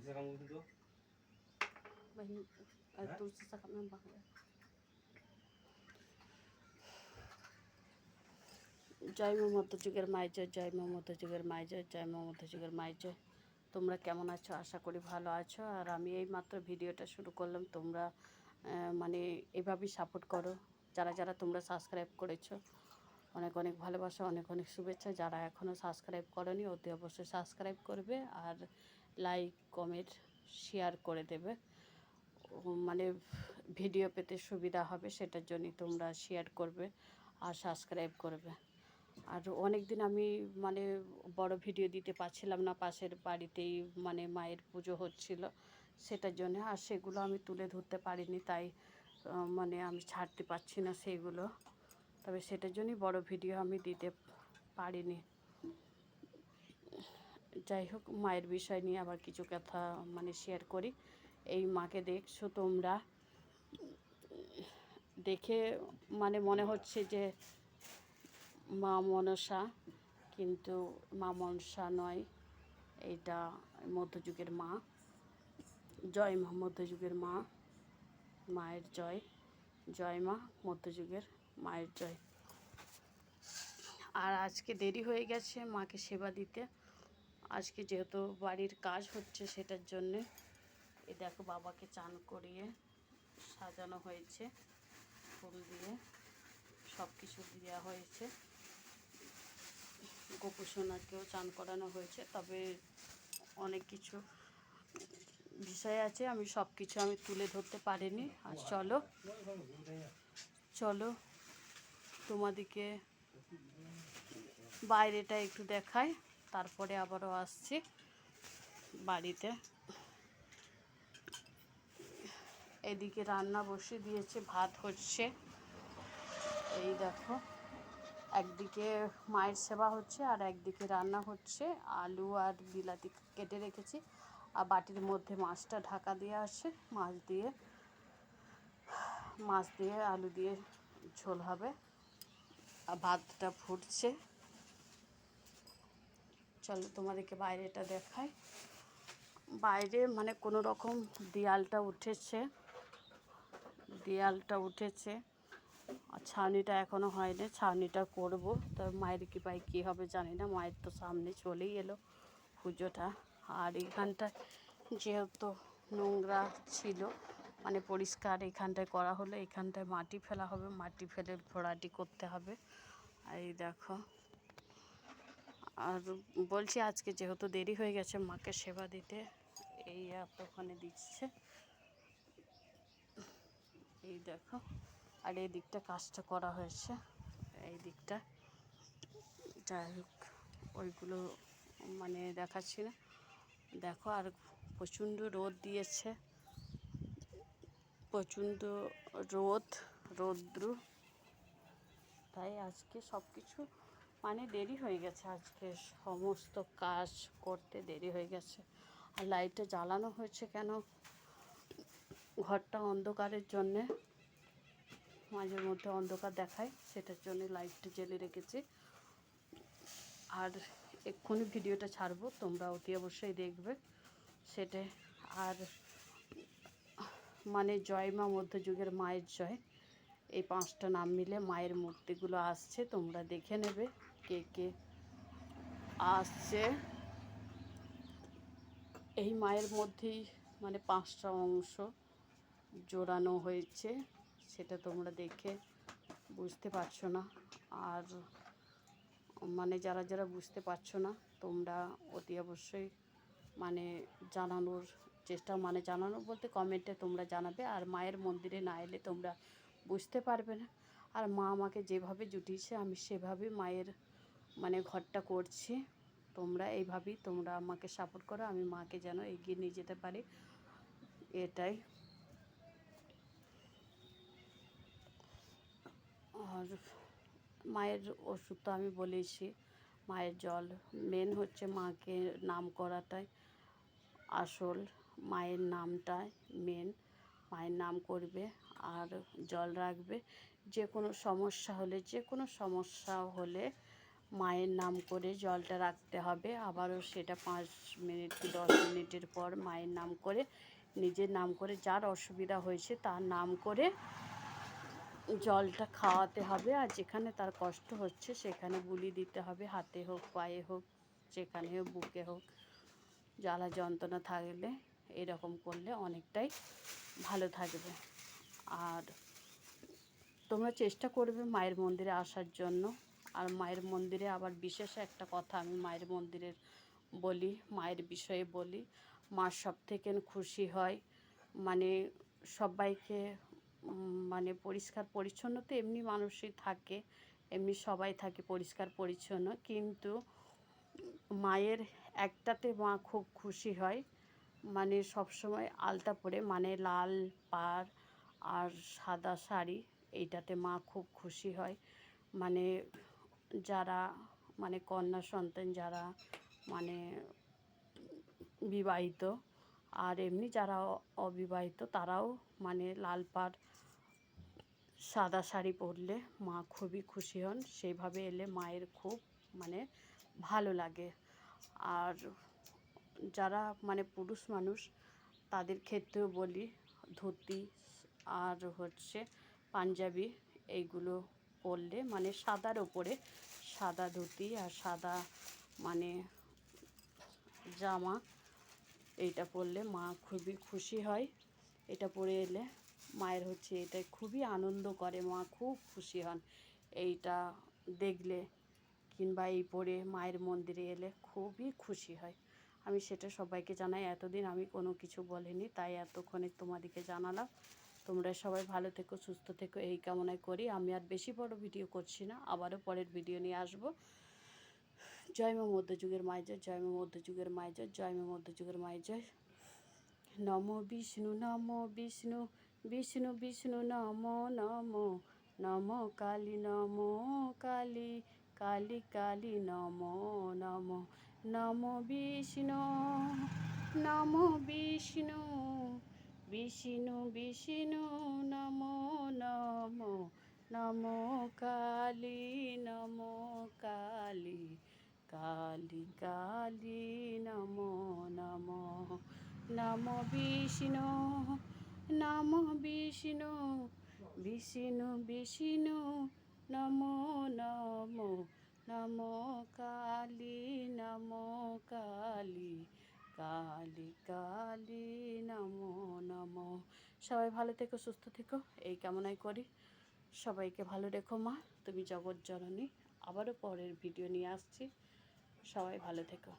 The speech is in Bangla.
Bisa kamu itu? Banyak. Itu sesak nambah. জয় মমতা যুগের মায় জয় মমতা যুগের মায় জয় মমতা যুগের মায় তোমরা কেমন আছো আশা করি ভালো আছো আর আমি এই মাত্র ভিডিওটা শুরু করলাম তোমরা মানে এভাবেই সাপোর্ট করো যারা যারা তোমরা সাবস্ক্রাইব করেছ অনেক অনেক ভালোবাসা অনেক অনেক শুভেচ্ছা যারা এখনও সাবস্ক্রাইব করনি অতি অবশ্যই সাবস্ক্রাইব করবে আর লাইক কমেন্ট শেয়ার করে দেবে। মানে ভিডিও পেতে সুবিধা হবে, সেটার জন্যই তোমরা শেয়ার করবে আর সাবস্ক্রাইব করবে। আর অনেক দিন আমি মানে বড় ভিডিও দিতে পারছিলাম না, পাশের বাড়িতেই মানে মায়ের পুজো হচ্ছিল, সেটার জন্য আর সেগুলো আমি তুলে ধরতে পারিনি, তাই মানে আমি ছাড়তে পারছি না সেইগুলো তবে সেটার জন্যই বড় ভিডিও আমি দিতে পারিনি। যাই হোক, মায়ের বিষয় নিয়ে আবার কিছু কথা মানে শেয়ার করি। এই মাকে দেখছ তোমরা। দেখে মানে মনে হচ্ছে যে মা মনসা, কিন্তু মা মনসা নয় এইটা মধ্যযুগের মা। জয় মা, মধ্যযুগের মা, মায়ের জয়। জয় মা, মধ্যযুগের মায়ের জয়। আর আজকে দেরি হয়ে গেছে মাকে সেবা দিতে। আজকে যেহেতু বাড়ির কাজ হচ্ছে সেটার জন্যে, এ দেখো বাবাকে চান করিয়ে সাজানো হয়েছে, ফুল দিয়ে সব কিছু দেওয়া হয়েছে। গোপুসোনাকেও চান করানো হয়েছে, তবে অনেক কিছু বিষয় আছে, আমি সব কিছু আমি তুলে ধরতে পারিনি। আর চলো চলো তোমাদেরকে বাইরেটা একটু দেখাই। তারপরে আবারও আসছি বাড়িতে। এদিকে রান্না বসে দিয়েছে, ভাত হচ্ছে। এই দেখো, একদিকে মায়ের সেবা হচ্ছে আর একদিকে রান্না হচ্ছে। আলু আর বিলাতি কেটে রেখেছি আর বাটির মধ্যে মাছটা ঢাকা দিয়ে আছে। মাছ দিয়ে মাছ দিয়ে আলু দিয়ে ঝোল হবে। আর ভাতটা ফুটছে। চলো তোমাদেরকে বাইরেটা দেখাই। বাইরে মানে কোনো রকম দেয়ালটা উঠেছে। দেয়ালটা উঠেছে। আর ছাউনিটা এখনও হয়নি, ছাউনিটা করব। তবে মায়ের কি পাই কী হবে জানি না, মায়ের তো সামনে চলেই এলো পুজোটা। আর এখানটা যেহেতু নোংরা ছিল মানে পরিষ্কার এখানটায় করা হলো এখানটায় মাটি ফেলা হবে, মাটি ফেলে ভরাটি করতে হবে। আর এই দেখো আর বলছি আজকে যেহেতু দেরি হয়ে গেছে মাকে সেবা দিতে, এই অ্যাপ ওখানে দিচ্ছে। এই দেখো, আর এই দিকটা কাজটা করা হয়েছে, এই দিকটা। যাই হোক, ওইগুলো মানে দেখাচ্ছি না। দেখো, আর প্রচণ্ড রোদ দিয়েছে। প্রচণ্ড রোদ, রৌদ্র। তাই আজকে সব কিছু মানে দেরি হয়ে গেছে আজকে সমস্ত কাজ করতে দেরি হয়ে গেছে। আর লাইটটা জ্বালানো হয়েছে কেন? ঘরটা অন্ধকারের জন্যে। মাঝে মধ্যে অন্ধকার দেখায়, সেটার জন্য লাইটটা জ্বেলে রেখেছি। আর এক্ষুনি ভিডিওটা ছাড়বো, তোমরা অতি অবশ্যই দেখবে সেটা। আর মানে জয় মা মধ্যযুগের মায়ের জয়। এই পাঁচটা নাম মিলে মায়ের মূর্তিগুলো আসছে, তোমরা দেখে নেবে। কে কে আসছে। এই মায়ের মধ্যেই মানে পাঁচটা অংশ জোড়ানো হয়েছে, সেটা তোমরা দেখে বুঝতে পারছ না। আর মানে যারা যারা বুঝতে পারছ না, তোমরা অতি অবশ্যই মানে জানানোর চেষ্টা মানে জানানো বলতে কমেন্টে তোমরা জানাবে। আর মায়ের মন্দিরে না এলে তোমরা বুঝতে পারবে না। আর মা আমাকে যেভাবে জুটিয়েছে, আমি সেভাবে মায়ের মানে ঘরটা করছে। তোমরা এইভাবেই তোমরা আমাকে সাপোর্ট করো, আমি মাকে যেন এগিয়ে নিয়ে যেতে পারি। এটাই। আর মায়ের ওষুধ তো আমি বলেছি মায়ের জল। মেন হচ্ছে মাকে নাম করাটাই আসল, মায়ের নামটাই মেন মায়ের নাম করবে আর জল রাখবে। যে কোনো সমস্যা হলে যে কোনো সমস্যা হলে মায়ের নাম করে জলটা রাখতে হবে। আবারও সেটা পাঁচ মিনিট কি দশ মিনিটের পর মায়ের নাম করে, নিজের নাম করে যার অসুবিধা হয়েছে তার নাম করে জলটা খাওয়াতে হবে। আর যেখানে তার কষ্ট হচ্ছে সেখানে বুলি দিতে হবে, হাতে হোক, পায়ে হোক, যেখানে হোক, বুকে হোক। জ্বালা যন্ত্রণা থাকলে এরকম করলে অনেকটাই ভালো থাকবে। আর তোমরা চেষ্টা করবে মায়ের মন্দিরে আসার জন্য। আর মায়ের মন্দিরে আবার বিশেষ একটা কথা আমি মায়ের মন্দিরের বলি, মায়ের বিষয়ে বলি। মা সব থেকে খুশি হয় মানে সবাইকে মানে পরিষ্কার পরিচ্ছন্ন তো এমনি মানুষই থাকে, এমনি সবাই থাকে পরিষ্কার পরিচ্ছন্ন। কিন্তু মায়ের একটাতে মা খুব খুশি হয় মানে সবসময় আলতা পরে মানে লাল পাড় আর সাদা শাড়ি, এইটাতে মা খুব খুশি হয়। মানে যারা মানে কন্যা সন্তান যারা মানে বিবাহিত, আর এমনি যারা অবিবাহিত, তারাও মানে লাল পাড়, সাদা শাড়ি পরলে মা খুবই খুশি হন। সেইভাবে এলে মায়ের খুব মানে ভালো লাগে। আর যারা মানে পুরুষ মানুষ, তাদের ক্ষেত্রেও বলি, ধুতি আর হচ্ছে পাঞ্জাবি, এইগুলো পরলে মানে সাদার ওপরে, সাদা ধুতি আর সাদা মানে জামা, এইটা পরলে মা খুবই খুশি হয়। এটা পরে এলে মায়ের হচ্ছে এটা খুবই আনন্দ করে, মা খুব খুশি হন। এইটা দেখলে কিংবা এই পরে মায়ের মন্দিরে এলে খুবই খুশি হয়। আমি সেটা সবাইকে জানাই, এতদিন আমি কোনো কিছু বলিনি, তাই এতক্ষণে তোমাদেরকে জানালাম। তোমরা সবাই ভালো থেকো, সুস্থ থেকো, এই কামনায় করি। আমি আর বেশি বড় ভিডিও করছি না, আবারও পরের ভিডিও নিয়ে আসব। জয় মা মধ্যযুগের মায় জয় জয় মা মধ্যযুগের মায় জয় জয় মা মধ্যযুগের মায় জয়। নম বিষ্ণু নম বিষ্ণু বিষ্ণু বিষ্ণু, নম নম নম কালী নম কালী কালী কালী, নম নম নম বিষ্ণু নম বিষ্ণু। বিষ্ণু বিষ্ণু, নম নম নম কালী নম কালী কালী কালী, নম নম নম বিষ্ণু নম বিষ্ণু বিষ্ণু বিষ্ণু, নম নম নম কালী নম কালী। কালী কালী নম নম। সবাই ভালো থেকো, সুস্থ থেকো। এই কামনাই করি। সবাইকে ভালো রেখো মা, তুমি জগৎ জননী। আবারও পরের ভিডিও নিয়ে আসছি। সবাই ভালো থেকো।